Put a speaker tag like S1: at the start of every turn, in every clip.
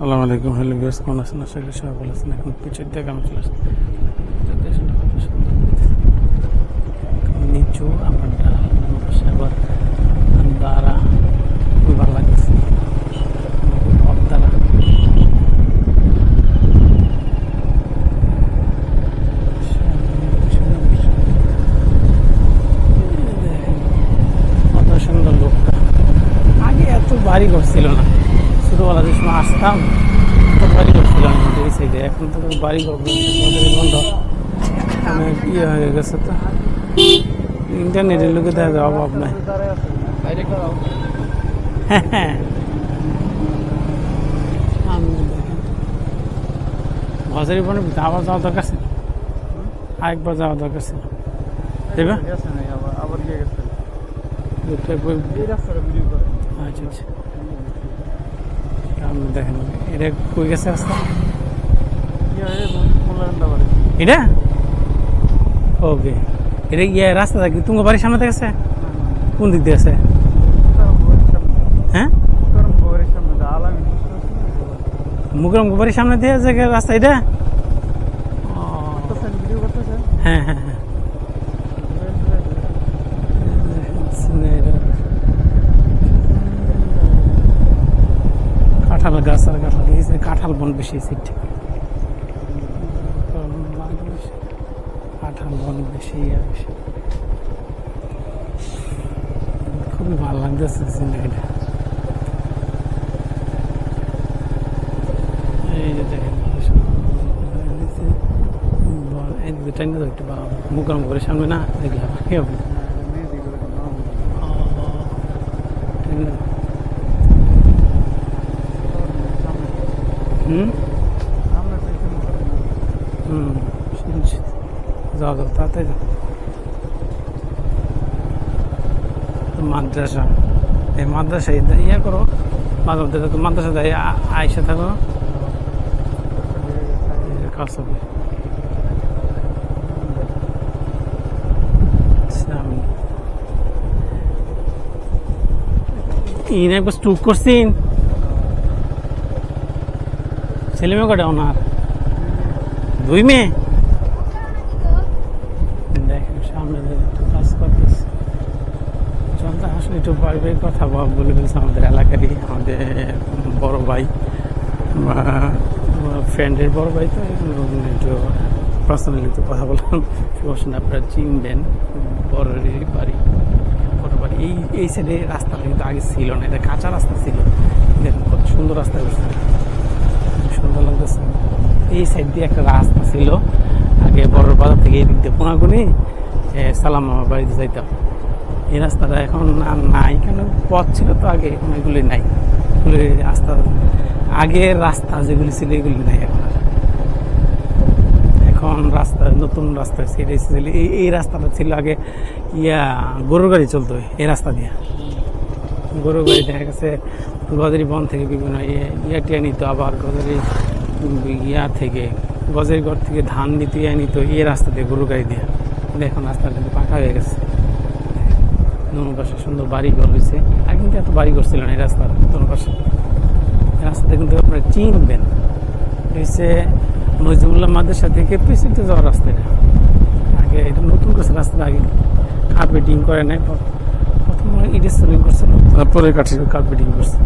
S1: সালাম আলাইকুম hello viewers কেমন আছেন আশা করি সবাই ভালো আছেন এখন পিছের দিকে আমি চলে আসছি নিচু আমার ডাল সাগর দ্বারা খুবই ভালো লাগছে কত সুন্দর লোকটা আগে এত বাড়ি ঘর ছিল না ছোটবেলা যে সময় আসতাম বাড়ি ঘর ছিল এই সাইডে এখন তো বাড়ি ঘর বন্ধ। অনেক ইয়ে হয়ে গেছে তো। ইন্টারনেটের লোকে দেখা যায় অভাব নাই। হ্যাঁ হ্যাঁ। হজারি বনে আবার যাওয়া দরকার ছিল আরেকবার যাওয়া দরকার ছিল দেবে? আচ্ছা আচ্ছা। আপনি দেখেন এটা কই গেছে রাস্তা?
S2: হয়
S1: এটা? ওকে এটা ইয়ে রাস্তা কি তুঙ্গ বাড়ির সামনে থেকে কোন দিক দিয়ে আছে হ্যাঁ?
S2: গরম সামনে দা আলামিন
S1: মুকরম বাড়ির সামনে দিয়ে আছে রাস্তা এটা? ও,
S2: করতেছেন
S1: হ্যাঁ হ্যাঁ হ্যাঁ কাঁঠাল গাছ আর কাঁঠাল কাঁঠাল বন বেশি সিট কাঁঠাল বন বেশি আর বেশি। খুবই ভালো লাগতেছে সিনারিটা। এই যে দেখেন দুটাই না করে সামনে না দেখলাম কি হবে ঠিক না? হুম? হুম শুনছি। যাও যাও তাড়াতাড়ি যাও। তো মাদ্রাসা। এই মাদ্রাসা ইয়ে করো। মাঝে মধ্যে তো মাদ্রাসা দেয় আইসা থাকো। কাজ হবে। একবার স্টুক করছেন। ছেলে মেয়ে কটা ওনার? দুই মেয়ে? দেখেন, সামনে একটু কাজ করতেছে। চলতে আসলে একটু পারিবারিক কথা বল- ফেলছে আমাদের এলাকারই, আমাদের বড় ভাই। বা ফ্রেন্ডের বড় ভাই তো একটু পার্সোনালি একটু কথা বললাম শুভসেন আপনারা, চিনবেন, বড়রই বাড়ি, বড় বাড়ি। এই এই সাইডে রাস্তাটা কিন্তু আগে ছিল না, এটা কাঁচা রাস্তা ছিল। দেখুন, কত সুন্দর রাস্তা করছে এই সাইড দিয়ে একটা রাস্তা ছিল। আগে বড় বাজার থেকে এই দিক দিয়ে পোনাগুনি সালাম আমার বাড়িতে যাইতাম। এই রাস্তাটা এখন আর নাই, কেন? পথ ছিল তো আগে, এখন এগুলি নাই। এগুলি রাস্তা, আগের রাস্তা যেগুলি ছিল এগুলি নাই এখন এখন রাস্তা, নতুন রাস্তা সেটা ছিল, এই রাস্তাটা ছিল আগে ইয়া গরুর গাড়ি চলতো, এই রাস্তা দিয়ে। গরু গাড়ি দেখা গেছে গজারি বন থেকে বিভিন্ন ইয়ে- ইয়া টিয়া নিত, আবার গজারি ইয়া থেকে গজের ঘর থেকে ধান নিতে ইয়া নিত এই রাস্তা দিয়ে গরু গাড়ি দিয়ে। কিন্তু এখন রাস্তাটা কিন্তু পাকা হয়ে গেছে। দোনো পাশে সুন্দর বাড়ি ঘর হয়েছে। আর কিন্তু এত বাড়ি ঘর ছিল না এই রাস্তার দোনো পাশে। রাস্তাতে কিন্তু আপনারা চিনবেন। হয়েছে নজিবুল্লাহ মাদ্রাসা থেকে পিছিয়ে যাওয়ার রাস্তাটা আগে এটা নতুন করছে রাস্তাটা আগে কার্পেটিং করে নাই। পর- প্রথমে ইটের সিলিং করছিল তারপরে কাঠির কার্পেটিং করছে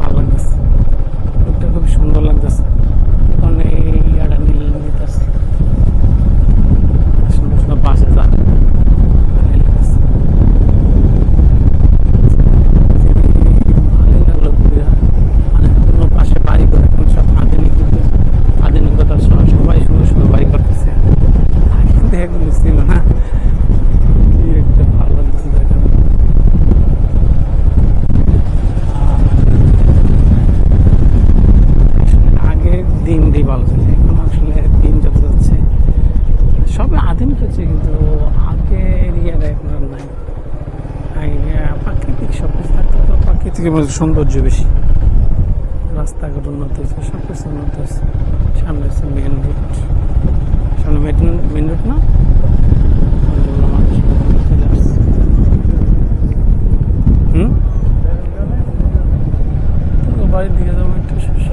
S1: ভালো লাগতেছে লোকটা খুব সুন্দর লাগতেছে এখন এই ইয়াটা নীল নিতেছে সুন্দর সুন্দর বাসে যান ভালোই লাগতেছে। ভালোই লাগল ঘুরে। মানে কোনো পাশে বাড়ি করে এখন সব আধুনিক যুগে আধুনিকতার সময় সবাই সুন্দর সুন্দর বাড়ি করতেছে আগে কিন্তু এগুলো ছিল না কি একটা ভালো লাগতেছে দেখেন আগের দিন দিয়ে ভালো ছিল এখন আসলে দিন যত যাচ্ছে। সবে আধুনিক হচ্ছে, কিন্তু আগের ইয়াটা এখন আর নাই প্রাকৃতিক সব কিছু থাকতে তো প্রাকৃতিক সৌন্দর্য বেশি। রাস্তাঘাট উন্নত হয়েছে সব কিছু উন্নত হয়েছে। সামনে হচ্ছে মেন রোড সামনে মেন মেন রোড না?